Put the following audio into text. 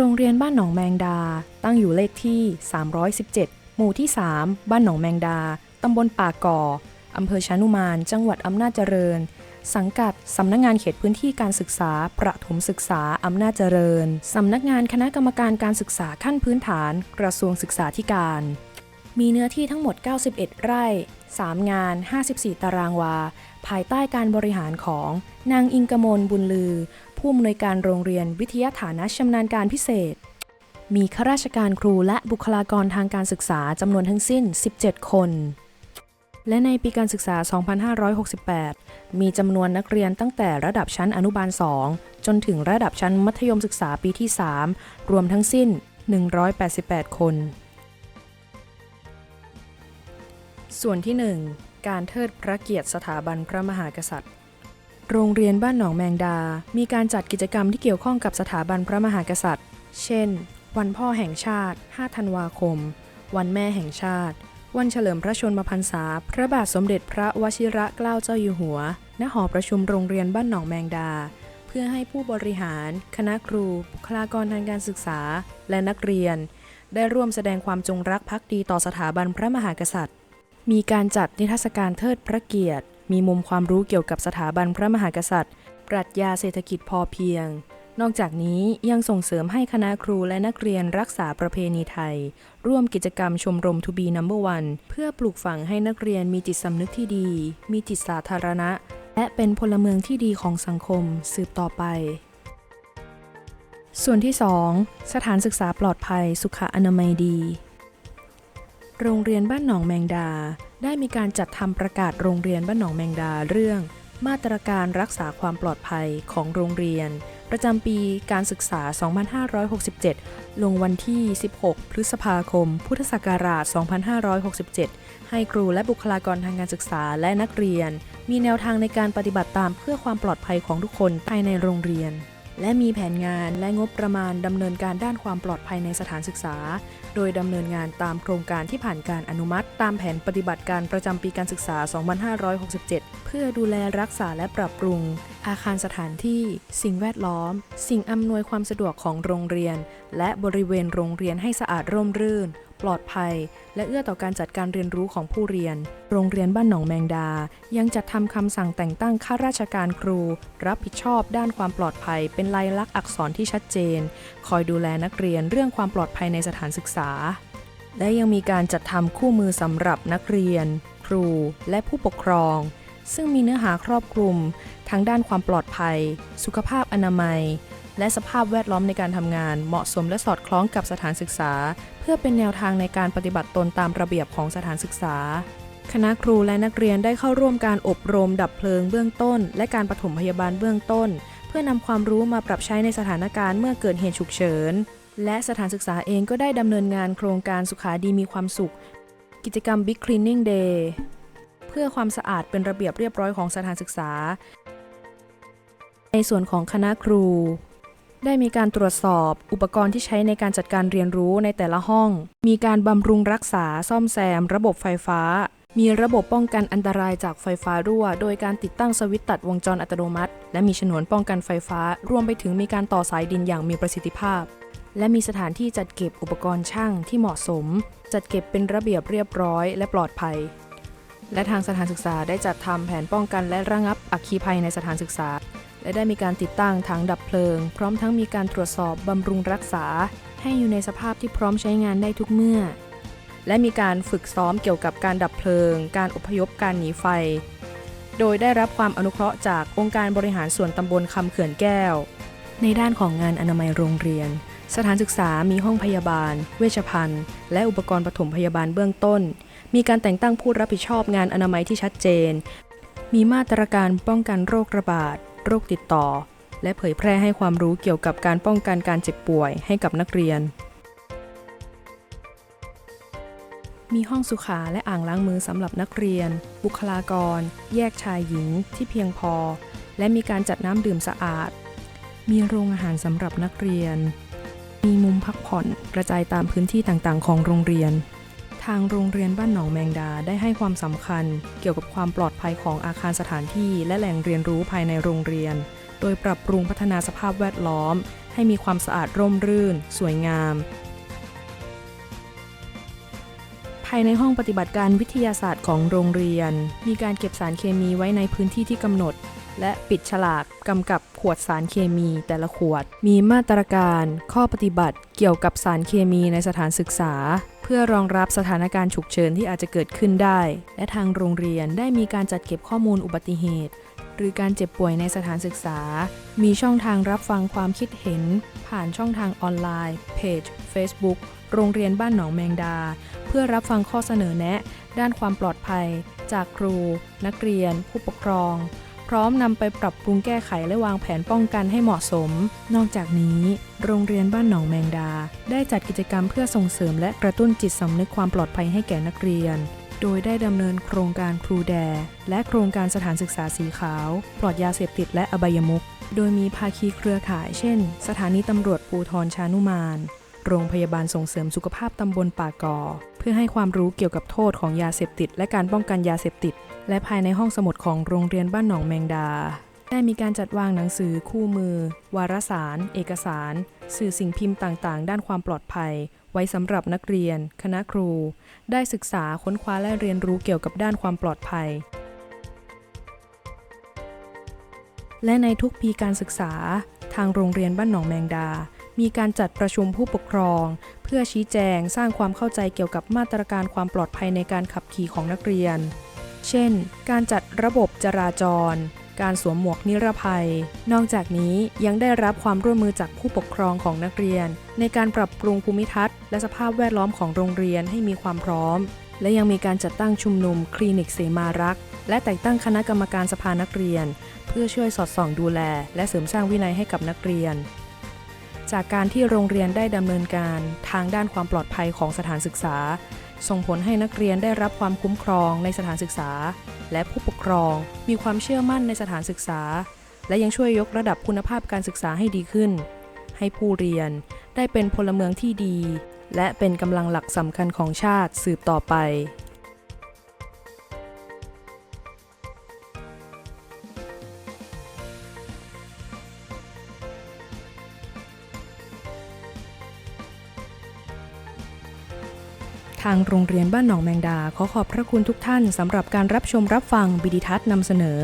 โรงเรียนบ้านหนองแมงดา ตั้งอยู่เลขที่ 317 หมู่ที่ 3 บ้านหนองแมงดา ตำบลป่าก่อ อำเภอชานุมาน จังหวัดอำนาจเจริญ สังกัด สำนักงานเขตพื้นที่การศึกษา ประถมศึกษา อำนาจเจริญ สำนักงานคณะกรรมการการศึกษาขั้นพื้นฐาน กระทรวงศึกษาธิการ มีเนื้อที่ทั้งหมด 91 ไร่ 3 งาน 54 ตารางวา ภายใต้การบริหารของนางอิงกมลบุญลือ ผู้อำนวยการโรงเรียนวิทยาฐานะชำนาญการพิเศษ มีข้าราชการครูและบุคลากรทางการศึกษาจำนวนทั้งสิ้น 17 คน และในปีการศึกษา 2568 มีจำนวนนักเรียนตั้งแต่ระดับชั้นอนุบาล 2 จนถึงระดับชั้นมัธยมศึกษาปีที่ 3 รวมทั้งสิ้น 188 คน ส่วนที่ 1 การเทิดพระเกียรติสถาบันพระมหากษัตริย์ โรงเรียนบ้านหนองแมงดา มีการจัดกิจกรรมที่เกี่ยวข้องกับสถาบันพระมหากษัตริย์ เช่น วันพ่อแห่งชาติ 5 ธันวาคม วันแม่แห่งชาติ วันเฉลิมพระชนมพรรษา พระบาทสมเด็จพระวชิระเกล้าเจ้าอยู่หัว ณ หอประชุมโรงเรียนบ้านหนองแมงดา เพื่อให้ผู้บริหาร คณะครู บุคลากรทางการศึกษา และนักเรียน ได้ร่วมแสดงความจงรักภักดีต่อสถาบันพระมหากษัตริย์ มีการจัดนิทรรศการเทิดพระเกียรติ มีมุมความรู้เกี่ยวกับสถาบันพระมหากษัตริย์ ปรัชญาเศรษฐกิจพอเพียง นอกจากนี้ยังส่งเสริมให้คณะครูและนักเรียนรักษาประเพณีไทย ร่วมกิจกรรมชมรมทูบีนัมเบอร์วันเพื่อปลูกฝังให้นักเรียนมีจิตสำนึกที่ดี มีจิตสาธารณะ และเป็นพลเมืองที่ดีของสังคมสืบต่อไปส่วนที่ 2 สถานศึกษาปลอดภัย สุขอนามัยดี โรงเรียนบ้านหนองแมงดา ได้มีการจัดทำประกาศโรงเรียนบ้านหนองแมงดาเรื่อง มาตรการรักษาความปลอดภัยของโรงเรียน ประจำปีการศึกษา 2567 ลงวันที่ 16 พฤษภาคม พุทธศักราช 2567 ให้ครูและบุคลากรทางการศึกษาและนักเรียน มีแนวทางในการปฏิบัติตามเพื่อความปลอดภัยของทุกคนภายในโรงเรียน และมีแผนงานและงบประมาณดำเนินการด้านความปลอดภัยในสถานศึกษา โดยดำเนินงานตามโครงการที่ผ่านการอนุมัติ ตามแผนปฏิบัติการประจำปีการศึกษา 2567 เพื่อดูแลรักษาและปรับปรุง อาคารสถานที่ สิ่งแวดล้อม สิ่งอำนวยความสะดวกของโรงเรียน และบริเวณโรงเรียนให้สะอาดร่มรื่น ปลอดภัย และเอื้อต่อการจัดการเรียนรู้ของผู้เรียน โรงเรียนบ้านหนองแมงดา ยังจัดทำคำสั่งแต่งตั้งข้าราชการครู รับผิดชอบด้านความปลอดภัย เป็นลายลักษณ์อักษรที่ชัดเจน คอยดูแลนักเรียนเรื่องความปลอดภัยในสถานศึกษา และยังมีการจัดทำคู่มือสำหรับนักเรียน ครู และผู้ปกครอง ซึ่งมีเนื้อหาครอบคลุม ทั้งด้านความปลอดภัย สุขภาพอนามัย และสภาพแวดล้อมในการทำงาน เหมาะสมและสอดคล้องกับสถานศึกษา เพื่อเป็นแนวทางในการปฏิบัติตนตามระเบียบของสถานศึกษา คณะครูและนักเรียนได้เข้าร่วมการอบรมดับเพลิงเบื้องต้น และการปฐมพยาบาลเบื้องต้น เพื่อนำความรู้มาปรับใช้ในสถานการณ์เมื่อเกิดเหตุฉุกเฉิน และสถานศึกษาเองก็ได้ดำเนินงานโครงการสุขาดีมีความสุข กิจกรรม Big Cleaning Day เพื่อความสะอาดเป็นระเบียบเรียบร้อยของสถานศึกษา ในส่วนของคณะครู ได้มีการตรวจสอบ อุปกรณ์ที่ใช้ในการจัดการเรียนรู้ในแต่ละห้อง มีการบำรุงรักษาซ่อมแซม ระบบไฟฟ้า มีระบบป้องกันอันตรายจากไฟฟ้ารั่ว โดยการติดตั้งสวิตช์ตัดวงจรอัตโนมัติ และมีฉนวนป้องกันไฟฟ้า รวมไปถึงมีการต่อสายดินอย่างมีประสิทธิภาพ และมีสถานที่จัดเก็บอุปกรณ์ช่างที่เหมาะสม จัดเก็บเป็นระเบียบเรียบร้อย และปลอดภัยและทางสถานศึกษาได้จัดทำแผนป้องกันและระงับอัคคีภัยในสถานศึกษา และได้มีการติดตั้งถังดับเพลิง พร้อมทั้งมีการตรวจสอบบำรุงรักษา ให้อยู่ในสภาพที่พร้อมใช้งานได้ทุกเมื่อ และมีการฝึกซ้อมเกี่ยวกับการดับเพลิง การอพยพการหนีไฟ โดยได้รับความอนุเคราะห์จากองค์การบริหารส่วนตำบลคำเขื่อนแก้ว ในด้านของงานอนามัยโรงเรียน สถานศึกษามีห้องพยาบาล เวชภัณฑ์ และอุปกรณ์ปฐมพยาบาลเบื้องต้น มีการแต่งตั้งผู้รับผิดชอบงานอนามัยที่ชัดเจน มีมาตรการป้องกันโรคระบาด โรคติดต่อ และเผยแพร่ให้ความรู้เกี่ยวกับการป้องกันการเจ็บป่วยให้กับนักเรียน มีห้องสุขาและอ่างล้างมือสำหรับนักเรียน บุคลากร แยกชายหญิงที่เพียงพอ และมีการจัดน้ำดื่มสะอาด มีโรงอาหารสำหรับนักเรียน มีมุมพักผ่อนกระจายตามพื้นที่ต่างๆ ของโรงเรียน ทางโรงเรียนบ้านหนองแมงดาได้ให้ความสำคัญ เกี่ยวกับความปลอดภัยของอาคารสถานที่และแหล่งเรียนรู้ภายในโรงเรียน โดยปรับปรุงพัฒนาสภาพแวดล้อมใให้มีความสะอาดร่มรื่น สวยงาม ภายในห้องปฏิบัติการวิทยาศาสตร์ของโรงเรียน มีการเก็บสารเคมีไว้ในพื้นที่ที่กำหนด และปิดฉลากกำกับขวดสารเคมีแต่ละขวด มีมาตรการ ข้อปฏิบัติ เกี่ยวกับสารเคมีในสถานศึกษา เพื่อรองรับสถานการณ์ฉุกเฉินที่อาจจะเกิดขึ้นได้ และทางโรงเรียนได้มีการจัดเก็บข้อมูลอุบัติเหตุ หรือการเจ็บป่วยในสถานศึกษา มีช่องทางรับฟังความคิดเห็น ผ่านช่องทางออนไลน์ เพจ Facebook โรงเรียนบ้านหนองแมงดา เพื่อรับฟังข้อเสนอแนะ ด้านความปลอดภัย จากครู นักเรียน ผู้ปกครอง พร้อมนำไปปรับปรุงแก้ไขและวางแผนป้องกันให้เหมาะสม นอกจากนี้ โรงเรียนบ้านหนองแมงดา ได้จัดกิจกรรมเพื่อส่งเสริมและกระตุ้นจิตสำนึกความปลอดภัยให้แก่นักเรียน โดยได้ดำเนินโครงการครูแด และโครงการสถานศึกษาสีขาว ปลอดยาเสพติดและอบายมุขโดยมีภาคีเครือข่าย เช่น สถานีตำรวจปูทรชานุมาน โรงพยาบาลส่งเสริมสุขภาพตำบลป่ากอ เพื่อให้ความรู้เกี่ยวกับโทษของยาเสพติด และการป้องกันยาเสพติด และภายในห้องสมุดของโรงเรียนบ้านหนองแมงดา ได้มีการจัดวางหนังสือคู่มือ วารสาร เอกสาร สื่อสิ่งพิมพ์ต่างๆ ด้านความปลอดภัย ไว้สำหรับนักเรียน คณะครู ได้ศึกษาค้นคว้าและเรียนรู้เกี่ยวกับด้านความปลอดภัยและในทุกปีการศึกษา ทางโรงเรียนบ้านหนองแมงดา มีการจัดประชุมผู้ปกครอง เพื่อชี้แจงสร้างความเข้าใจเกี่ยวกับมาตรการความปลอดภัยในการขับขี่ของนักเรียน เช่น การจัดระบบจราจร การสวมหมวกนิรภัย นอกจากนี้ยังได้รับความร่วมมือจากผู้ปกครองของนักเรียน ในการปรับปรุงภูมิทัศน์ และสภาพแวดล้อมของโรงเรียนให้มีความพร้อม และยังมีการจัดตั้งชุมนุมคลินิกเสมารักษ์และแต่งตั้งคณะกรรมการสภานักเรียน เพื่อช่วยสอดส่องดูแล และเสริมสร้างวินัยให้กับนักเรียน จากการที่โรงเรียนได้ดำเนินการทางด้านความปลอดภัยของสถานศึกษา ส่งผลให้นักเรียนได้รับความคุ้มครองในสถานศึกษา และผู้ปกครองมีความเชื่อมั่นในสถานศึกษา และยังช่วยยกระดับคุณภาพการศึกษาให้ดีขึ้น ให้ผู้เรียนได้เป็นพลเมืองที่ดี และเป็นกำลังหลักสำคัญของชาติสืบต่อไป ทางโรงเรียนบ้านหนองแมงดาขอขอบพระคุณทุกท่านสำหรับการรับชมรับฟังบิดิทัศน์นำเสนอ